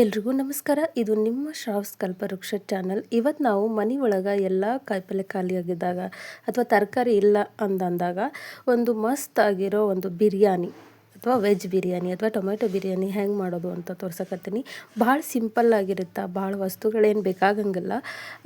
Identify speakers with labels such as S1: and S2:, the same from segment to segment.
S1: ಎಲ್ರಿಗೂ ನಮಸ್ಕಾರ. ಇದು ನಿಮ್ಮ ಶ್ರಾವ್ಸ್ ಕಲ್ಪವೃಕ್ಷ ಚಾನಲ್. ಇವತ್ತು ನಾವು ಮನೆ ಒಳಗೆ ಎಲ್ಲ ಕಾಯಿಪಲ್ಲೆ ಖಾಲಿಯಾಗಿದ್ದಾಗ ಅಥವಾ ತರಕಾರಿ ಇಲ್ಲ ಅಂದಂದಾಗ ಒಂದು ಮಸ್ತ್ ಆಗಿರೋ ಒಂದು ಬಿರಿಯಾನಿ ಅಥವಾ ವೆಜ್ ಬಿರಿಯಾನಿ ಅಥವಾ ಟೊಮೆಟೊ ಬಿರಿಯಾನಿ ಹೆಂಗೆ ಮಾಡೋದು ಅಂತ ತೋರ್ಸಕತ್ತೀನಿ. ಭಾಳ ಸಿಂಪಲ್ ಆಗಿರುತ್ತೆ, ಭಾಳ ವಸ್ತುಗಳೇನು ಬೇಕಾಗಂಗಿಲ್ಲ.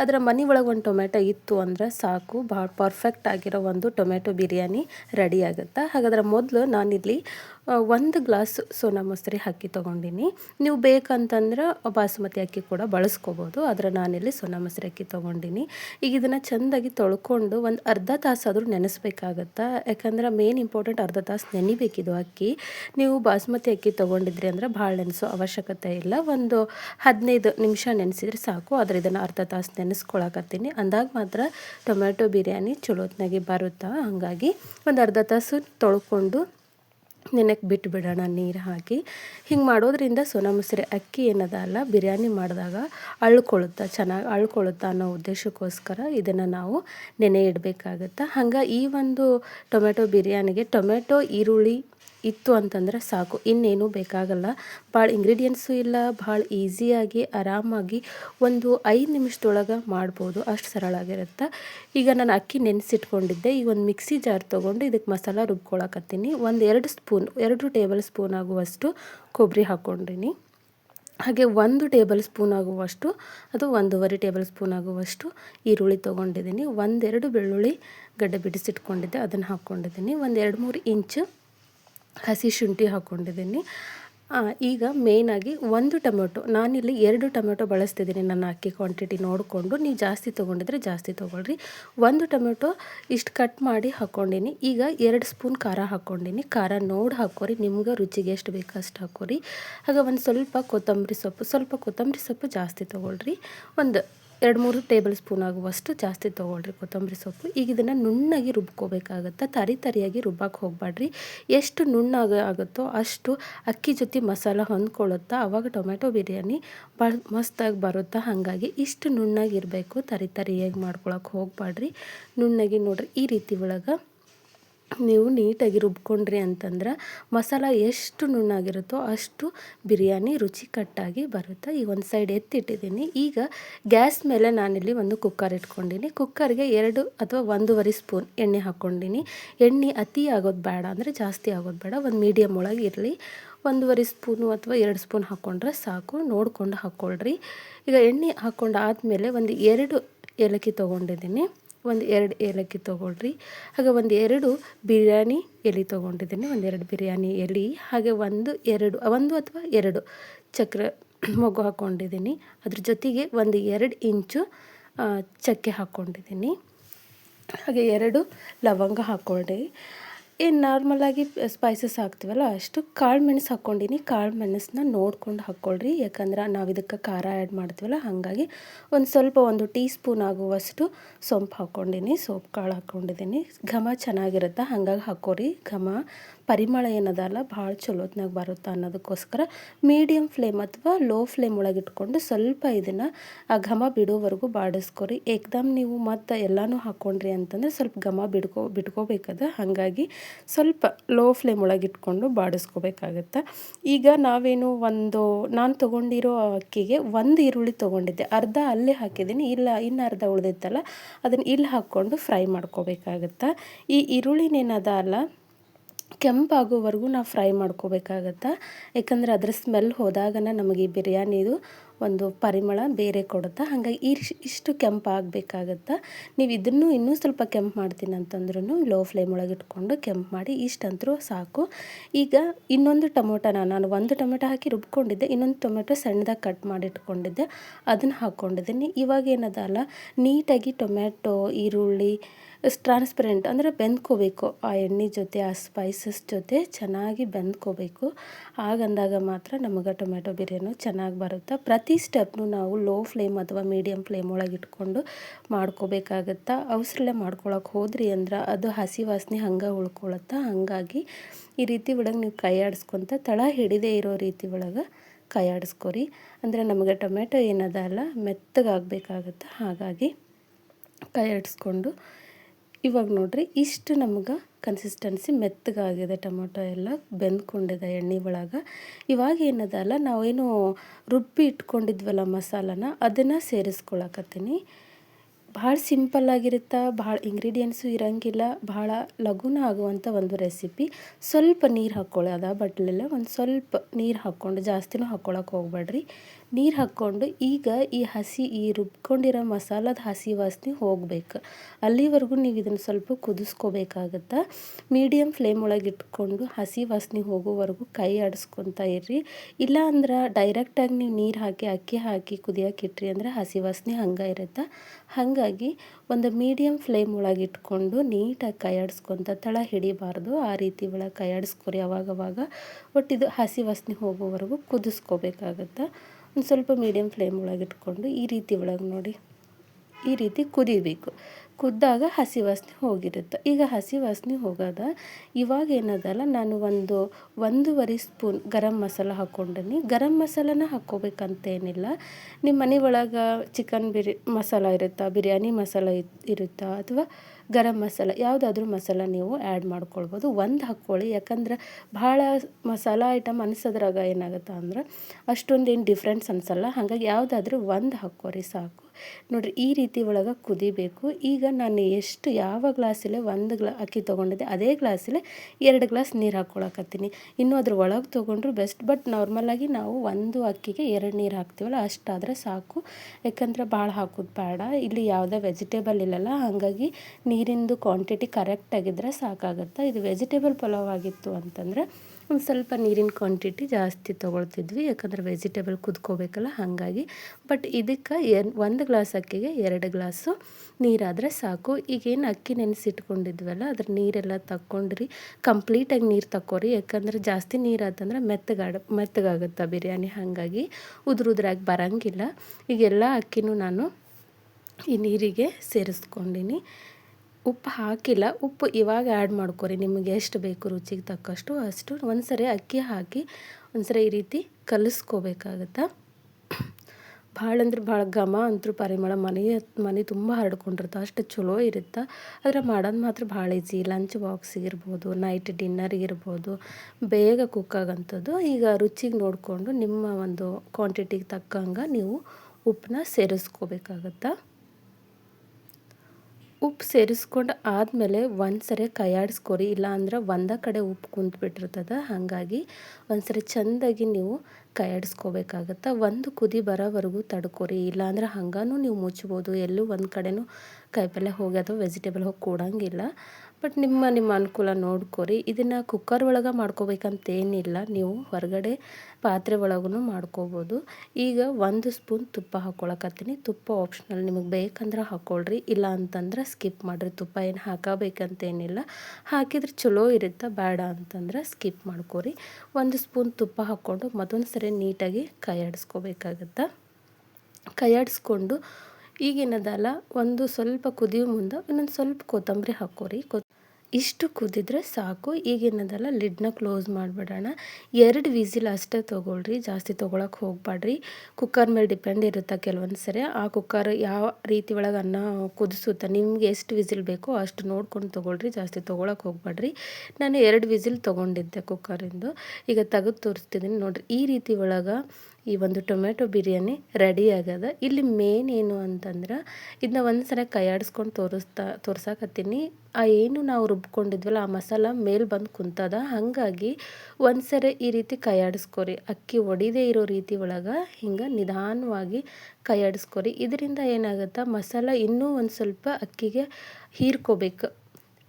S1: ಅದರ ಮನೆ ಒಳಗೆ ಒಂದು ಟೊಮೆಟೊ ಇತ್ತು ಅಂದ್ರೆ ಸಾಕು, ಭಾಳ ಪರ್ಫೆಕ್ಟ್ ಆಗಿರೋ ಒಂದು ಟೊಮೆಟೊ ಬಿರಿಯಾನಿ ರೆಡಿ ಆಗುತ್ತೆ. ಹಾಗಾದ್ರೆ ಮೊದಲು ನಾನಿಲ್ಲಿ ಒಂದು ಗ್ಲಾಸ್ ಸೋನಾ ಮೊಸರಿ ಅಕ್ಕಿ ತೊಗೊಂಡಿನಿ. ನೀವು ಬೇಕಂತಂದ್ರೆ ಬಾಸುಮತಿ ಅಕ್ಕಿ ಕೂಡ ಬಳಸ್ಕೋಬೋದು. ಆದರೆ ನಾನಿಲ್ಲಿ ಸೋನಾ ಮೊಸರಿ ಅಕ್ಕಿ ತೊಗೊಂಡಿನಿ. ಈಗ ಇದನ್ನು ಚೆಂದಾಗಿ ತೊಳ್ಕೊಂಡು ಒಂದು ಅರ್ಧ ತಾಸಾದರೂ ನೆನೆಸ್ಬೇಕಾಗತ್ತೆ? ಯಾಕಂದ್ರೆ ಮೇನ್ ಇಂಪಾರ್ಟೆಂಟ್ ಅರ್ಧ ತಾಸು ನೆನಿಬೇಕಿದು ಅಕ್ಕಿ. ನೀವು ಬಾಸುಮತಿ ಅಕ್ಕಿ ತೊಗೊಂಡಿದ್ರಿ ಅಂದ್ರೆ ಭಾಳ ನೆನೆಸೋ ಅವಶ್ಯಕತೆ ಇಲ್ಲ. ಒಂದು ಹದಿನೈದು ನಿಮಿಷ ನೆನೆಸಿದ್ರೆ ಸಾಕು. ಆದರೆ ಇದನ್ನು ಅರ್ಧ ತಾಸು ನೆನೆಸ್ಕೊಳಕತ್ತೀನಿ. ಅಂದಾಗ ಮಾತ್ರ ಟೊಮೆಟೊ ಬಿರಿಯಾನಿ ಚಲೋತ್ನಾಗಿ ಬರುತ್ತಾ? ಹಾಗಾಗಿ ಒಂದು ಅರ್ಧ ತಾಸು ತೊಳ್ಕೊಂಡು ನೆನಕ್ಕೆ ಬಿಟ್ಟು ಬಿಡೋಣ ನೀರು ಹಾಕಿ. ಹಿಂಗೆ ಮಾಡೋದ್ರಿಂದ ಸೋನಾ ಮೊಸರಿ ಅಕ್ಕಿ ಏನದ ಅಲ್ಲ, ಬಿರಿಯಾನಿ ಮಾಡಿದಾಗ ಅಳ್ಕೊಳ್ಳುತ್ತೆ ಚೆನ್ನಾಗಿ ಅಳ್ಕೊಳ್ಳುತ್ತೆ ಅನ್ನೋ ಉದ್ದೇಶಕ್ಕೋಸ್ಕರ ಇದನ್ನು ನಾವು ನೆನೆ ಇಡಬೇಕಾಗತ್ತೆ. ಹಂಗೆ ಈ ಒಂದು ಟೊಮೆಟೊ ಬಿರಿಯಾನಿಗೆ ಟೊಮೆಟೊ, ಈರುಳ್ಳಿ ಇತ್ತು ಅಂತಂದ್ರೆ ಸಾಕು. ಇನ್ನೇನು ಬೇಕಾಗಲ್ಲ. ಭಾಳ ಇಂಗ್ರೀಡಿಯೆಂಟ್ಸು ಇಲ್ಲ, ಭಾಳ ಈಸಿಯಾಗಿ ಆರಾಮಾಗಿ ಒಂದು ಐದು ನಿಮಿಷದೊಳಗೆ ಮಾಡ್ಬೋದು. ಅಷ್ಟು ಸರಳ ಆಗಿರುತ್ತೆ. ಈಗ ನಾನು ಅಕ್ಕಿ ನೆನೆಸಿಟ್ಕೊಂಡಿದ್ದೆ. ಈಗ ಒಂದು ಮಿಕ್ಸಿ ಜಾರ್ ತೊಗೊಂಡು ಇದಕ್ಕೆ ಮಸಾಲ ರುಬ್ಕೊಳಕತ್ತೀನಿ. ಒಂದು ಎರಡು ಸ್ಪೂನ್, ಎರಡು ಟೇಬಲ್ ಸ್ಪೂನ್ ಆಗುವಷ್ಟು ಕೊಬ್ಬರಿ ಹಾಕ್ಕೊಂಡಿನಿ. ಹಾಗೆ ಒಂದು ಟೇಬಲ್ ಸ್ಪೂನ್ ಆಗುವಷ್ಟು ಅದು ಒಂದೂವರೆ ಟೇಬಲ್ ಸ್ಪೂನ್ ಆಗುವಷ್ಟು ಈರುಳ್ಳಿ ತೊಗೊಂಡಿದ್ದೀನಿ. ಒಂದೆರಡು ಬೆಳ್ಳುಳ್ಳಿ ಗಡ್ಡೆ ಬಿಡಿಸಿಟ್ಕೊಂಡಿದ್ದೆ. ಅದನ್ನು ಹಾಕ್ಕೊಂಡಿದ್ದೀನಿ. ಒಂದು ಎರಡು ಮೂರು ಇಂಚು ಹಸಿ ಶುಂಠಿ ಹಾಕ್ಕೊಂಡಿದ್ದೀನಿ ಈಗ ಮೇಯ್ನಾಗಿ ಒಂದು ಟೊಮೆಟೊ, ನಾನಿಲ್ಲಿ ಎರಡು ಟೊಮೆಟೊ ಬಳಸ್ತಿದ್ದೀನಿ ನನ್ನ ಅಕ್ಕಿ ಕ್ವಾಂಟಿಟಿ ನೋಡಿಕೊಂಡು. ನೀವು ಜಾಸ್ತಿ ತೊಗೊಂಡಿದ್ರೆ ಜಾಸ್ತಿ ತೊಗೊಳ್ರಿ. ಒಂದು ಟೊಮೆಟೊ ಇಷ್ಟು ಕಟ್ ಮಾಡಿ ಹಾಕ್ಕೊಂಡಿನಿ ಈಗ ಎರಡು ಸ್ಪೂನ್ ಖಾರ ಹಾಕ್ಕೊಂಡಿನಿ ಖಾರ ನೋಡಿ ಹಾಕೋರಿ ನಿಮ್ಗೆ ರುಚಿಗೆ ಎಷ್ಟು ಬೇಕು ಅಷ್ಟು ಹಾಕೋರಿ ಹಾಗೆ ಒಂದು ಸ್ವಲ್ಪ ಕೊತ್ತಂಬರಿ ಸೊಪ್ಪು, ಸ್ವಲ್ಪ ಕೊತ್ತಂಬರಿ ಸೊಪ್ಪು ಜಾಸ್ತಿ ತೊಗೊಳ್ರಿ. ಒಂದು ಎರಡು ಮೂರು ಟೇಬಲ್ ಸ್ಪೂನ್ ಆಗುವಷ್ಟು ಜಾಸ್ತಿ ತೊಗೊಳ್ರಿ ಕೊತ್ತಂಬರಿ ಸೊಪ್ಪು. ಈಗ ಇದನ್ನು ನುಣ್ಣಾಗಿ ರುಬ್ಕೋಬೇಕಾಗತ್ತೆ. ತರಿ ತರಿಯಾಗಿ ರುಬ್ಬಕ್ಕೆ ಹೋಗಬೇಡ್ರಿ ಎಷ್ಟು ನುಣ್ಣಾಗ ಆಗುತ್ತೋ ಅಷ್ಟು ಅಕ್ಕಿ ಜೊತೆ ಮಸಾಲ ಹೊಂದ್ಕೊಳ್ಳುತ್ತಾ ಅವಾಗ ಟೊಮೆಟೊ ಬಿರಿಯಾನಿ ಭಾಳ ಮಸ್ತಾಗಿ ಬರುತ್ತಾ ಹಾಗಾಗಿ ಇಷ್ಟು ನುಣ್ಣಾಗಿರಬೇಕು. ತರಿ ತರಿಯಾಗಿ ಮಾಡ್ಕೊಳಕ್ಕೆ ಹೋಗಬೇಡ್ರಿ ನುಣ್ಣಾಗಿ ನೋಡ್ರಿ ಈ ರೀತಿ ಒಳಗೆ ನೀವು ನೀಟಾಗಿ ರುಬ್ಕೊಂಡ್ರಿ ಅಂತಂದ್ರೆ ಮಸಾಲ ಎಷ್ಟು ನುಣ್ಣಾಗಿರುತ್ತೋ ಅಷ್ಟು ಬಿರಿಯಾನಿ ರುಚಿ ಕಟ್ಟಾಗಿ ಬರುತ್ತೆ. ಈಗ ಒಂದು ಸೈಡ್ ಎತ್ತಿಟ್ಟಿದ್ದೀನಿ. ಈಗ ಗ್ಯಾಸ್ ಮೇಲೆ ನಾನಿಲ್ಲಿ ಒಂದು ಕುಕ್ಕರ್ ಇಟ್ಕೊಂಡಿನಿ. ಕುಕ್ಕರ್ಗೆ ಎರಡು ಅಥವಾ ಒಂದೂವರೆ ಸ್ಪೂನ್ ಎಣ್ಣೆ ಹಾಕ್ಕೊಂಡಿನಿ. ಎಣ್ಣೆ ಅತಿ ಆಗೋದು ಬೇಡ ಅಂದರೆ ಜಾಸ್ತಿ ಆಗೋದು ಬೇಡ. ಒಂದು ಮೀಡಿಯಮ್ ಒಳಗೆ ಇರಲಿ. ಒಂದೂವರೆ ಸ್ಪೂನು ಅಥವಾ ಎರಡು ಸ್ಪೂನ್ ಹಾಕ್ಕೊಂಡ್ರೆ ಸಾಕು. ನೋಡಿಕೊಂಡು ಹಾಕ್ಕೊಳ್ರಿ ಈಗ ಎಣ್ಣೆ ಹಾಕ್ಕೊಂಡಾದ್ಮೇಲೆ ಒಂದು ಎರಡು ಏಲಕ್ಕಿ ತೊಗೊಂಡಿದ್ದೀನಿ. ಒಂದು ಎರಡು ಏಲಕ್ಕಿ ತೊಗೊಳ್ರಿ. ಹಾಗೆ ಒಂದು ಎರಡು ಬಿರಿಯಾನಿ ಎಲೆ ತೊಗೊಂಡಿದ್ದೀನಿ. ಒಂದೆರಡು ಬಿರಿಯಾನಿ ಎಲೆ, ಹಾಗೆ ಒಂದು ಎರಡು, ಒಂದು ಅಥವಾ ಎರಡು ಚಕ್ರ ಮೊಗ್ಗು ಹಾಕ್ಕೊಂಡಿದ್ದೀನಿ ಅದ್ರ ಜೊತೆಗೆ ಒಂದು ಎರಡು ಇಂಚು ಚಕ್ಕೆ ಹಾಕ್ಕೊಂಡಿದ್ದೀನಿ ಹಾಗೆ ಎರಡು ಲವಂಗ ಹಾಕ್ಕೊಂಡೆ ಏನು ನಾರ್ಮಲಾಗಿ ಸ್ಪೈಸಸ್ ಹಾಕ್ತೀವಲ್ಲ, ಅಷ್ಟು ಕಾಳು ಮೆಣಸು ಹಾಕ್ಕೊಂಡಿನಿ. ಕಾಳು ಮೆಣಸನ್ನ ನೋಡ್ಕೊಂಡು ಹಾಕ್ಕೊಳ್ರಿ. ಯಾಕಂದ್ರೆ ನಾವು ಇದಕ್ಕೆ ಖಾರ ಆ್ಯಡ್ ಮಾಡ್ತೀವಲ್ಲ, ಹಾಗಾಗಿ ಒಂದು ಸ್ವಲ್ಪ ಒಂದು ಟೀ ಸ್ಪೂನ್ ಆಗುವಷ್ಟು ಸೊಂಪು ಹಾಕ್ಕೊಂಡಿನಿ. ಸೋಪ್ ಕಾಳು ಹಾಕ್ಕೊಂಡಿದ್ದೀನಿ ಘಮ ಚೆನ್ನಾಗಿರುತ್ತೆ, ಹಾಗಾಗಿ ಹಾಕೋರಿ ಘಮ ಪರಿಮಳ ಏನದಲ್ಲ, ಭಾಳ ಚಲೋತ್ನಾಗ ಬರುತ್ತೆ ಅನ್ನೋದಕ್ಕೋಸ್ಕರ ಮೀಡಿಯಮ್ ಫ್ಲೇಮ್ ಅಥವಾ ಲೋ ಫ್ಲೇಮ್ ಒಳಗೆ ಇಟ್ಕೊಂಡು ಸ್ವಲ್ಪ ಇದನ್ನು ಆ ಘಮ ಬಿಡೋವರೆಗೂ ಬಾಡಿಸ್ಕೊರಿ. ಏಕ್ದಮ್ ನೀವು ಮತ್ತು ಎಲ್ಲನೂ ಹಾಕ್ಕೊಂಡ್ರಿ ಅಂತಂದರೆ ಸ್ವಲ್ಪ ಘಮ ಬಿಡ್ಕೊ, ಬಿಟ್ಕೋಬೇಕದ. ಹಾಗಾಗಿ ಸ್ವಲ್ಪ ಲೋ ಫ್ಲೇಮ್ ಒಳಗೆ ಇಟ್ಕೊಂಡು ಬಾಡಿಸ್ಕೋಬೇಕಾಗತ್ತೆ. ಈಗ ನಾವೇನು ಒಂದು, ನಾನು ತೊಗೊಂಡಿರೋ ಅಕ್ಕಿಗೆ ಒಂದು ಈರುಳ್ಳಿ ತೊಗೊಂಡಿದ್ದೆ. ಅರ್ಧ ಅಲ್ಲೇ ಹಾಕಿದ್ದೀನಿ. ಇಲ್ಲ, ಇನ್ನು ಅರ್ಧ ಉಳಿದಿತ್ತಲ್ಲ, ಅದನ್ನು ಇಲ್ಲಿ ಹಾಕ್ಕೊಂಡು ಫ್ರೈ ಮಾಡ್ಕೋಬೇಕಾಗತ್ತೆ. ಈ ಈರುಳ್ಳಿನೇನದ ಅಲ್ಲ, ಕೆಂಪಾಗೋವರೆಗೂ ನಾವು ಫ್ರೈ ಮಾಡ್ಕೋಬೇಕಾಗತ್ತೆ. ಯಾಕಂದ್ರೆ ಅದ್ರ ಸ್ಮೆಲ್ ಹೋದಾಗ ನಮಗೆ ಈ ಬಿರಿಯಾನಿದು ಒಂದು ಪರಿಮಳ ಬೇರೆ ಕೊಡುತ್ತೆ, ಹಾಗಾಗಿ ಇಷ್ಟು ಇಷ್ಟು ಕೆಂಪು ಆಗಬೇಕಾಗತ್ತೆ, ನೀವು ಇದನ್ನು ಇನ್ನೂ ಸ್ವಲ್ಪ ಕೆಂಪು ಮಾಡ್ತೀನಿ ಅಂತಂದ್ರೂ ಲೋ ಫ್ಲೇಮ್ ಒಳಗೆ ಇಟ್ಕೊಂಡು ಕೆಂಪು ಮಾಡಿ ಇಷ್ಟಂತರೂ ಸಾಕು. ಈಗ ಇನ್ನೊಂದು ಟೊಮೊಟೊನ ನಾನು ಒಂದು ಟೊಮೆಟೊ ಹಾಕಿ ರುಬ್ಕೊಂಡಿದ್ದೆ, ಇನ್ನೊಂದು ಟೊಮೆಟೊ ಸಣ್ಣದಾಗಿ ಕಟ್ ಮಾಡಿ ಇಟ್ಕೊಂಡಿದ್ದೆ, ಅದನ್ನು ಹಾಕ್ಕೊಂಡಿದ್ದೀನಿ ಇವಾಗ ಏನದಲ್ಲ ನೀಟಾಗಿ ಟೊಮೆಟೊ ಈರುಳ್ಳಿ ಟ್ರಾನ್ಸ್ಪರೆಂಟ್ ಅಂದರೆ ಬೆಂದ್ಕೋಬೇಕು. ಆ ಎಣ್ಣೆ ಜೊತೆ, ಆ ಸ್ಪೈಸಸ್ ಜೊತೆ ಚೆನ್ನಾಗಿ ಬೆಂದ್ಕೋಬೇಕು. ಹಾಗಂದಾಗ ಮಾತ್ರ ನಮಗೆ ಟೊಮೆಟೊ ಬಿರಿಯಾನಿ ಚೆನ್ನಾಗಿ ಬರುತ್ತೆ? ಪ್ರತಿ ಸ್ಟೆಪ್ನು ನಾವು ಲೋ ಫ್ಲೇಮ್ ಅಥವಾ ಮೀಡಿಯಮ್ ಫ್ಲೇಮ್ ಒಳಗೆ ಇಟ್ಕೊಂಡು ಮಾಡ್ಕೋಬೇಕಾಗತ್ತೆ? ಅವಸರಲ್ಲೇ ಮಾಡ್ಕೊಳಕ್ಕೆ ಹೋದ್ರಿ ಅಂದ್ರೆ ಅದು ಹಸಿ ವಾಸನೆ ಹಂಗೆ ಉಳ್ಕೊಳತ್ತೆ? ಹಾಗಾಗಿ ಈ ರೀತಿ ಒಳಗೆ ನೀವು ಕೈ ಆಡಿಸ್ಕೊತ ತಳ ಹಿಡಿದೇ ಇರೋ ರೀತಿ ಒಳಗೆ ಕೈ ಆಡಿಸ್ಕೊರಿ. ಅಂದರೆ ನಮಗೆ ಟೊಮೆಟೊ ಏನದ ಅಲ್ಲ? ಮೆತ್ತಗಾಗಬೇಕಾಗತ್ತೆ? ಹಾಗಾಗಿ ಕೈ ಆಡಿಸ್ಕೊಂಡು ಇವಾಗ ನೋಡ್ರಿ ಇಷ್ಟು ನಮ್ಗೆ ಕನ್ಸಿಸ್ಟೆನ್ಸಿ ಮೆತ್ತಗಾಗಿದೆ ಟೊಮೊಟೊ ಎಲ್ಲ, ಬೆಂದ್ಕೊಂಡಿದೆ ಎಣ್ಣೆ ಒಳಗೆ. ಇವಾಗ ಏನದಲ್ಲ, ನಾವೇನು ರುಬ್ಬಿ ಇಟ್ಕೊಂಡಿದ್ವಲ್ಲ ಮಸಾಲನ, ಅದನ್ನು ಸೇರಿಸ್ಕೊಳಕತ್ತೀನಿ. ಭಾಳ ಸಿಂಪಲ್ಲಾಗಿರುತ್ತೆ ಭಾಳ ಇಂಗ್ರೀಡಿಯೆಂಟ್ಸು ಇರೋಂಗಿಲ್ಲ, ಭಾಳ ಲಘುನ ಆಗುವಂಥ ಒಂದು ರೆಸಿಪಿ ಸ್ವಲ್ಪ ನೀರು ಹಾಕ್ಕೊಳ್ಳೋದ ಬಟ್ಲೆಲ್ಲ ಒಂದು ಸ್ವಲ್ಪ ನೀರು ಹಾಕ್ಕೊಂಡು, ಜಾಸ್ತಿನೂ ಹಾಕ್ಕೊಳಕ್ಕೆ ಹೋಗ್ಬೇಡ್ರಿ ನೀರು ಹಾಕ್ಕೊಂಡು ಈಗ ಈ ಹಸಿ, ಈ ರುಬ್ಕೊಂಡಿರೋ ಮಸಾಲದ ಹಸಿ ವಾಸನೆ ಹೋಗ್ಬೇಕು. ಅಲ್ಲಿವರೆಗೂ ನೀವು ಇದನ್ನು ಸ್ವಲ್ಪ ಕುದಿಸ್ಕೋಬೇಕಾಗತ್ತೆ? ಮೀಡಿಯಮ್ ಫ್ಲೇಮ್ ಒಳಗೆ ಇಟ್ಕೊಂಡು ಹಸಿ ವಾಸನೆ ಹೋಗೋವರೆಗೂ ಕೈ ಆಡಿಸ್ಕೊತ ಇರ್ರಿ. ಇಲ್ಲ ಅಂದ್ರೆ ಡೈರೆಕ್ಟಾಗಿ ನೀವು ನೀರು ಹಾಕಿ, ಅಕ್ಕಿ ಹಾಕಿ ಕುದಿಯೋಕೆ ಇಟ್ರಿ ಅಂದರೆ ಹಸಿ ವಾಸನೆ ಹಂಗೆ ಇರುತ್ತೆ? ಹಾಗಾಗಿ ಒಂದು ಮೀಡಿಯಮ್ ಫ್ಲೇಮ್ ಒಳಗೆ ಇಟ್ಕೊಂಡು ನೀಟಾಗಿ ಕೈ ಆಡಿಸ್ಕೊತ ತಳ ಹಿಡಿಬಾರ್ದು. ಆ ರೀತಿ ಒಳಗೆ ಕೈ ಆಡಿಸ್ಕೊರಿ ಅವಾಗವಾಗ. ಒಟ್ಟಿದು ಹಸಿ ವಾಸನೆ ಹೋಗೋವರೆಗೂ ಕುದಿಸ್ಕೋಬೇಕಾಗತ್ತೆ? ಒಂದು ಸ್ವಲ್ಪ ಮೀಡಿಯಮ್ ಫ್ಲೇಮ್ ಒಳಗೆ ಇಟ್ಕೊಂಡು ಈ ರೀತಿ ಒಳಗೆ ನೋಡಿ. ಈ ರೀತಿ ಕುದಿಬೇಕು. ಕುದ್ದಾಗ ಹಸಿ ವಾಸನೆ ಹೋಗಿರುತ್ತೆ. ಈಗ ಹಸಿ ವಾಸನೆ ಹೋಗದ ಇವಾಗ ಏನದಲ್ಲ, ನಾನು ಒಂದು ಒಂದೂವರೆ ಸ್ಪೂನ್ ಗರಂ ಮಸಾಲ ಹಾಕ್ಕೊಂಡೀನಿ. ಗರಂ ಮಸಾಲನ ಹಾಕ್ಕೋಬೇಕಂತೇನಿಲ್ಲ. ನಿಮ್ಮ ಮನೆ ಒಳಗೆ ಚಿಕನ್ ಬಿರಿ, ಮಸಾಲ ಇರುತ್ತಾ, ಬಿರಿಯಾನಿ ಮಸಾಲ ಇರುತ್ತಾ ಅಥವಾ ಗರಂ ಮಸಾಲ, ಯಾವುದಾದ್ರೂ ಮಸಾಲ ನೀವು ಆ್ಯಡ್ ಮಾಡ್ಕೊಳ್ಬೋದು. ಒಂದು ಹಾಕ್ಕೊಳ್ಳಿ. ಯಾಕಂದ್ರೆ ಭಾಳ ಮಸಾಲ ಐಟಮ್ ಅನ್ಸೋದ್ರಾಗ ಏನಾಗುತ್ತೆ ಅಂದ್ರೆ ಅಷ್ಟೊಂದು ಏನು ಡಿಫ್ರೆನ್ಸ್ ಅನ್ಸಲ್ಲ. ಹಾಗಾಗಿ ಯಾವುದಾದ್ರೂ ಒಂದು ಹಾಕ್ಕೋರಿ ಸಾಕು. ನೋಡಿರಿ, ಈ ರೀತಿ ಒಳಗೆ ಕುದಿಬೇಕು. ಈಗ ನಾನು ಎಷ್ಟು, ಯಾವ ಗ್ಲಾಸಲ್ಲೇ ಒಂದು ಗ್ಲಾ, ಅಕ್ಕಿ ತೊಗೊಂಡಿದ್ದೆ, ಅದೇ ಗ್ಲಾಸಲ್ಲೇ ಎರಡು ಗ್ಲಾಸ್ ನೀರು ಹಾಕ್ಕೊಳಕತ್ತೀನಿ. ಇನ್ನೂ ಅದ್ರ ಒಳಗೆ ತೊಗೊಂಡ್ರು ಬೆಸ್ಟ್, ಬಟ್ ನಾರ್ಮಲಾಗಿ ನಾವು ಒಂದು ಅಕ್ಕಿಗೆ ಎರಡು ನೀರು ಹಾಕ್ತೀವಲ್ಲ, ಅಷ್ಟಾದರೆ ಸಾಕು. ಯಾಕಂದ್ರೆ ಭಾಳ ಹಾಕೋದು ಬೇಡ. ಇಲ್ಲಿ ಯಾವುದೇ ವೆಜಿಟೇಬಲ್ ಇಲ್ಲಲ್ಲ, ಹಾಗಾಗಿ ನೀರಿಂದು ಕ್ವಾಂಟಿಟಿ ಕರೆಕ್ಟಾಗಿದ್ದರೆ ಸಾಕಾಗುತ್ತೆ. ಇದು ವೆಜಿಟೇಬಲ್ ಪಲಾವ್ ಆಗಿತ್ತು ಅಂತಂದರೆ ಒಂದು ಸ್ವಲ್ಪ ನೀರಿನ ಕ್ವಾಂಟಿಟಿ ಜಾಸ್ತಿ ತೊಗೊಳ್ತಿದ್ವಿ, ಯಾಕಂದ್ರೆ ವೆಜಿಟೇಬಲ್ ಕುದ್ಕೋಬೇಕಲ್ಲ, ಹಾಗಾಗಿ. ಬಟ್ ಇದಕ್ಕೆ ಒಂದು ಗ್ಲಾಸ್ ಅಕ್ಕಿಗೆ ಎರಡು ಗ್ಲಾಸು ನೀರಾದರೆ ಸಾಕು. ಈಗೇನು ಅಕ್ಕಿ ನೆನೆಸಿಟ್ಕೊಂಡಿದ್ವಲ್ಲ, ಅದ್ರ ನೀರೆಲ್ಲ ತಕ್ಕೊಂಡ್ರಿ. ಕಂಪ್ಲೀಟಾಗಿ ನೀರು ತಕ್ಕೋರಿ, ಯಾಕಂದ್ರೆ ಜಾಸ್ತಿ ನೀರು ಆತಂದ್ರೆ ಮೆತ್ತಗಾಡ, ಮೆತ್ತಗಾಗುತ್ತೆ ಬಿರಿಯಾನಿ. ಹಾಗಾಗಿ ಉದುರುದ್ರಾಗಿ ಬರೋಂಗಿಲ್ಲ. ಈಗೆಲ್ಲ ಅಕ್ಕಿನೂ ನಾನು ಈ ನೀರಿಗೆ ಸೇರಿಸ್ಕೊಂಡಿನಿ. ಉಪ್ಪು ಹಾಕಿಲ್ಲ. ಉಪ್ಪು ಇವಾಗ ಆ್ಯಡ್ ಮಾಡ್ಕೊರಿ. ನಿಮಗೆ ಎಷ್ಟು ಬೇಕು ರುಚಿಗೆ ತಕ್ಕಷ್ಟು ಅಷ್ಟು ಒಂದು ಸರಿ ಅಕ್ಕಿ ಹಾಕಿ ಒಂದು ಸರಿ ಈ ರೀತಿ ಕಲಿಸ್ಕೋಬೇಕಾಗತ್ತೆ? ಭಾಳ ಅಂದ್ರೆ ಭಾಳ ಘಮ ಅಂತೂ ಪರಿಮಳ ಮನೆ ಮನೆ ತುಂಬ ಹರಡ್ಕೊಂಡಿರ್ತ ಅಷ್ಟು ಚಲೋ ಇರುತ್ತೆ? ಆದರೆ ಮಾಡೋದು ಮಾತ್ರ ಭಾಳ ಈಸಿ ಲಂಚ್ ಬಾಕ್ಸಿಗೆ ಇರ್ಬೋದು ನೈಟ್ ಡಿನ್ನರ್ಗೆ ಇರ್ಬೋದು, ಬೇಗ ಕುಕ್ ಆಗೋಂಥದ್ದು. ಈಗ ರುಚಿಗೆ ನೋಡಿಕೊಂಡು ನಿಮ್ಮ ಒಂದು ಕ್ವಾಂಟಿಟಿಗೆ ತಕ್ಕಂಗೆ ನೀವು ಉಪ್ಪನ್ನ ಸೇರಿಸ್ಕೋಬೇಕಾಗತ್ತೆ? ಉಪ್ಪು ಸೇರಿಸ್ಕೊಂಡು ಆದಮೇಲೆ ಒಂದು ಸರಿ ಕೈಯಾಡಿಸ್ಕೊರಿ ಇಲ್ಲ ಅಂದ್ರೆ ಒಂದೇ ಕಡೆ ಉಪ್ಪು ಕುಂತ್ಬಿಟ್ಟಿರ್ತದೆ, ಹಾಗಾಗಿ ಒಂದು ಸರಿ ಚೆಂದಾಗಿ ನೀವು ಕೈಯಾಡಿಸ್ಕೋಬೇಕಾಗತ್ತೆ. ಒಂದು ಕುದಿ ಬರೋವರೆಗೂ ತಡ್ಕೊರಿ, ಇಲ್ಲಾಂದ್ರೆ ಹಂಗಾನು ನೀವು ಮುಚ್ಬೋದು. ಎಲ್ಲೂ ಒಂದು ಕಡೆನೂ ಕಾಯಿಪಲ್ಯ ಹೋಗಿ ಅಥವಾ ವೆಜಿಟೇಬಲ್ ಹೋಗಿ ಕೊಡೋಂಗಿಲ್ಲ. ಬಟ್ ನಿಮ್ಮ ನಿಮ್ಮ ಅನುಕೂಲ ನೋಡ್ಕೊರಿ. ಇದನ್ನು ಕುಕ್ಕರ್ ಒಳಗೆ ಮಾಡ್ಕೋಬೇಕಂತೇನಿಲ್ಲ ನೀವು ಹೊರಗಡೆ ಪಾತ್ರೆ ಒಳಗೂ ಮಾಡ್ಕೋಬೋದು. ಈಗ ಒಂದು ಸ್ಪೂನ್ ತುಪ್ಪ ಹಾಕ್ಕೊಳಕತ್ತೀನಿ ತುಪ್ಪ ಆಪ್ಷನಲ್ ನಿಮಗೆ ಬೇಕಂದ್ರೆ ಹಾಕ್ಕೊಳ್ರಿ ಇಲ್ಲ ಅಂತಂದ್ರೆ ಸ್ಕಿಪ್ ಮಾಡಿರಿ. ತುಪ್ಪ ಏನು ಹಾಕಬೇಕಂತೇನಿಲ್ಲ ಹಾಕಿದ್ರೆ ಚಲೋ ಇರುತ್ತೆ? ಬೇಡ ಅಂತಂದ್ರೆ ಸ್ಕಿಪ್ ಮಾಡ್ಕೊರಿ. ಒಂದು ಸ್ಪೂನ್ ತುಪ್ಪ ಹಾಕ್ಕೊಂಡು ಮತ್ತೊಂದು ಸರಿ ನೀಟಾಗಿ ಕೈಯಾಡಿಸ್ಕೋಬೇಕಾಗತ್ತೆ? ಕೈಯಾಡಿಸ್ಕೊಂಡು ಈಗಿನದಲ್ಲ, ಒಂದು ಸ್ವಲ್ಪ ಕುದಿಯೋ ಮುಂದೆ ಇನ್ನೊಂದು ಸ್ವಲ್ಪ ಕೊತ್ತಂಬರಿ ಹಾಕೋರಿ. ಕೊ ಇಷ್ಟು ಕುದಿದ್ರೆ ಸಾಕು. ಈಗೇನದಲ್ಲ ಲಿಡ್ನ ಕ್ಲೋಸ್ ಮಾಡಿಬಿಡೋಣ. ಎರಡು ವಿಸಿಲ್ ಅಷ್ಟೇ ತೊಗೊಳ್ರಿ, ಜಾಸ್ತಿ ತೊಗೊಳಕ್ಕೆ ಹೋಗಬೇಡ್ರಿ ಕುಕ್ಕರ್ ಮೇಲೆ ಡಿಪೆಂಡ್ ಇರುತ್ತೆ ಕೆಲವೊಂದು ಸರಿ. ಆ ಕುಕ್ಕರ್ ಯಾವ ರೀತಿ ಒಳಗೆ ಅನ್ನ ಕುದಿಸುತ್ತೆ, ನಿಮ್ಗೆ ಎಷ್ಟು ವಿಸಿಲ್ ಬೇಕೋ ಅಷ್ಟು ನೋಡ್ಕೊಂಡು ತೊಗೊಳ್ರಿ, ಜಾಸ್ತಿ ತೊಗೊಳಕ್ಕೆ ಹೋಗಬೇಡ್ರಿ ನಾನು ಎರಡು ವಿಸಿಲ್ ತೊಗೊಂಡಿದ್ದೆ ಕುಕ್ಕರಿಂದು ಈಗ ತೆಗೆದು ತೋರಿಸ್ತಿದ್ದೀನಿ ನೋಡಿರಿ. ಈ ರೀತಿ ಒಳಗೆ ಈ ಒಂದು ಟೊಮೆಟೊ ಬಿರಿಯಾನಿ ರೆಡಿ ಆಗ್ಯದ. ಇಲ್ಲಿ ಮೇನ್ ಏನು ಅಂತಂದ್ರೆ ಇದನ್ನ ಒಂದು ಸಲ ಕೈಯಾಡಿಸ್ಕೊಂಡು ತೋರಿಸ್ತಾ, ತೋರ್ಸಾಕತ್ತೀನಿ. ಆ ಏನು ನಾವು ರುಬ್ಕೊಂಡಿದ್ವಲ್ಲ, ಆ ಮಸಾಲ ಮೇಲೆ ಬಂದು ಕುಂತದ. ಹಾಗಾಗಿ ಒಂದು ಸರಿ ಈ ರೀತಿ ಕೈಯಾಡಿಸ್ಕೊರಿ. ಅಕ್ಕಿ ಒಡಿದೇ ಇರೋ ರೀತಿ ಒಳಗೆ ಹಿಂಗೆ ನಿಧಾನವಾಗಿ ಕೈಯಾಡಿಸ್ಕೊರಿ. ಇದರಿಂದ ಏನಾಗುತ್ತೆ, ಮಸಾಲ ಇನ್ನೂ ಒಂದು ಸ್ವಲ್ಪ ಅಕ್ಕಿಗೆ ಹೀರ್ಕೋಬೇಕು.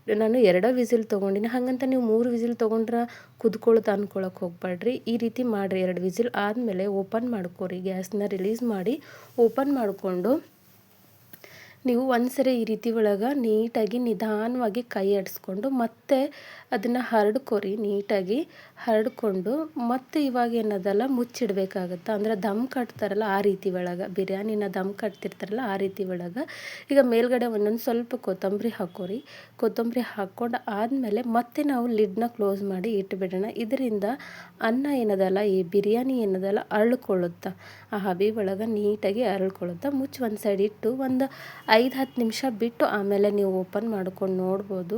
S1: ನಾನು ಎರಡು ವಿಸಿಲ್ ತೊಗೊಂಡಿನಿ. ಹಾಗಂತ ನೀವು ಮೂರು ವಿಸಿಲ್ ತೊಗೊಂಡ್ರೆ ಕುದ್ಕೊಳ್ತ ಅನ್ಕೊಳಕ್ಕೆ ಹೋಗ್ಬೇಡ್ರಿ ಈ ರೀತಿ ಮಾಡಿರಿ. ಎರಡು ವಿಸಿಲ್ ಆದಮೇಲೆ ಓಪನ್ ಮಾಡ್ಕೊರಿ. ಗ್ಯಾಸ್ನ ರಿಲೀಸ್ ಮಾಡಿ ಓಪನ್ ಮಾಡಿಕೊಂಡು ನೀವು ಒಂದು ಸರಿ ಈ ರೀತಿ ಒಳಗೆ ನೀಟಾಗಿ ನಿಧಾನವಾಗಿ ಕೈ ಆಡಿಸ್ಕೊಂಡು ಮತ್ತೆ ಅದನ್ನು ಹರಡ್ಕೊರಿ, ನೀಟಾಗಿ ಹರಡ್ಕೊಂಡು ಮತ್ತೆ ಇವಾಗ ಏನದಲ್ಲ ಮುಚ್ಚಿಡಬೇಕಾಗತ್ತೆ. ಅಂದ್ರೆ ದಮ್ ಕಟ್ತಾರಲ್ಲ ಆ ರೀತಿ ಒಳಗೆ, ಬಿರಿಯಾನಿನ ದಮ್ ಕಟ್ತಿರ್ತಾರಲ್ಲ ಆ ರೀತಿ ಒಳಗೆ. ಈಗ ಮೇಲ್ಗಡೆ ಒಂದೊಂದು ಸ್ವಲ್ಪ ಕೊತ್ತಂಬರಿ ಹಾಕೋರಿ. ಕೊತ್ತಂಬರಿ ಹಾಕ್ಕೊಂಡು ಆದಮೇಲೆ ಮತ್ತೆ ನಾವು ಲಿಡ್ನ ಕ್ಲೋಸ್ ಮಾಡಿ ಇಟ್ಬಿಡೋಣ. ಇದರಿಂದ ಅನ್ನ ಏನದಲ್ಲ, ಈ ಬಿರಿಯಾನಿ ಏನದಲ್ಲ ಅರಳ್ಕೊಳ್ಳುತ್ತೆ ಆ ಹಬಿ ಒಳಗೆ ನೀಟಾಗಿ ಅರಳ್ಕೊಳ್ಳುತ್ತೆ ಮುಚ್ಚಿ ಒಂದು ಸೈಡ್ ಇಟ್ಟು ಒಂದು ಐದು ಹತ್ತು ನಿಮಿಷ ಬಿಟ್ಟು ಆಮೇಲೆ ನೀವು ಓಪನ್ ಮಾಡ್ಕೊಂಡು ನೋಡ್ಬೋದು.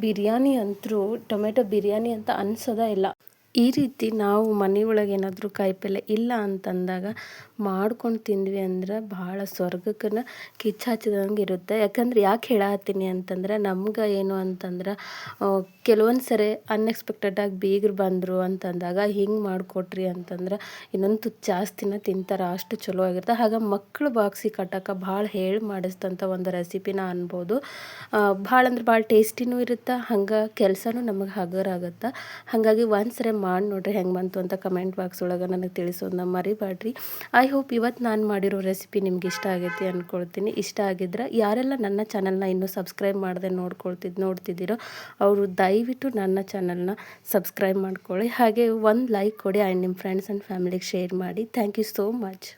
S1: ಬಿರಿಯಾನಿ ಅಂತೂ, ಟೊಮೆಟೊ ಬಿರಿಯಾನಿ ಅಂತ ಅನ್ಸೋದೇ ಇಲ್ಲ. ಈ ರೀತಿ ನಾವು ಮನೆಯೊಳಗೆ ಏನಾದರೂ ಕಾಯಿಪಲ್ಯ ಇಲ್ಲ ಅಂತಂದಾಗ ಮಾಡ್ಕೊಂಡು ತಿಂದ್ವಿ ಅಂದ್ರೆ ಭಾಳ ಸ್ವರ್ಗಕ್ಕನ ಕಿಚ್ಚು ಹಚ್ಚಿದಂಗೆ ಇರುತ್ತೆ. ಯಾಕಂದ್ರೆ ಯಾಕೆ ಹೇಳತ್ತೀನಿ ಅಂತಂದ್ರೆ ನಮ್ಗೆ ಏನು ಅಂತಂದ್ರೆ ಕೆಲವೊಂದು ಸರಿ ಅನ್ಎಕ್ಸ್ಪೆಕ್ಟೆಡಾಗಿ ಬೀಗರು ಬಂದರು ಅಂತಂದಾಗ ಹಿಂಗೆ ಮಾಡಿಕೊಟ್ರಿ ಅಂತಂದ್ರೆ ಇನ್ನೊಂದು ತುತ್ತು ಜಾಸ್ತಿನ ತಿಂತಾರೆ, ಅಷ್ಟು ಚಲೋ ಆಗಿರುತ್ತೆ. ಹಾಗೆ ಮಕ್ಕಳು ಬಾಕ್ಸಿಗೆ ಕಟ್ಟಕ್ಕೆ ಭಾಳ ಹೇಳಿ ಮಾಡಿಸ್ದಂಥ ಒಂದು ರೆಸಿಪಿನ ಅನ್ಬೋದು. ಭಾಳ ಅಂದ್ರೆ ಭಾಳ ಟೇಸ್ಟಿನೂ ಇರುತ್ತೆ, ಹಂಗೆ ಕೆಲಸನೂ ನಮಗೆ ಹಗರ್ ಆಗುತ್ತೆ. ಹಾಗಾಗಿ ಒಂದು ಸರಿ ಮಾಡಿ ನೋಡ್ರಿ ಹೆಂಗೆ ಬಂತು ಅಂತ ಕಮೆಂಟ್ ಬಾಕ್ಸ್ ಒಳಗೆ ನನಗೆ ತಿಳಿಸೋದನ್ನ ಮರಿಬೇಡ್ರಿ ಐ ಹೋಪ್ ಇವತ್ತು ನಾನು ಮಾಡಿರೋ ರೆಸಿಪಿ ನಿಮ್ಗೆ ಇಷ್ಟ ಆಗೈತಿ ಅಂದ್ಕೊಳ್ತೀನಿ ಇಷ್ಟ ಆಗಿದ್ರೆ ಯಾರೆಲ್ಲ ನನ್ನ ಚಾನಲ್ನ ಇನ್ನೂ ಸಬ್ಸ್ಕ್ರೈಬ್ ಮಾಡದೆ ನೋಡ್ಕೊಳ್ತಿದ್ದು ನೋಡ್ತಿದ್ದೀರೋ ಅವರು ದಯವಿಟ್ಟು ನನ್ನ ಚಾನಲ್ನ ಸಬ್ಸ್ಕ್ರೈಬ್ ಮಾಡ್ಕೊಳ್ಳಿ. ಹಾಗೆ ಒಂದು ಲೈಕ್ ಕೊಡಿ ಆ್ಯಂಡ್ ನಿಮ್ಮ ಫ್ರೆಂಡ್ಸ್ ಆ್ಯಂಡ್ ಫ್ಯಾಮಿಲಿಗೆ ಶೇರ್ ಮಾಡಿ. Thank you so much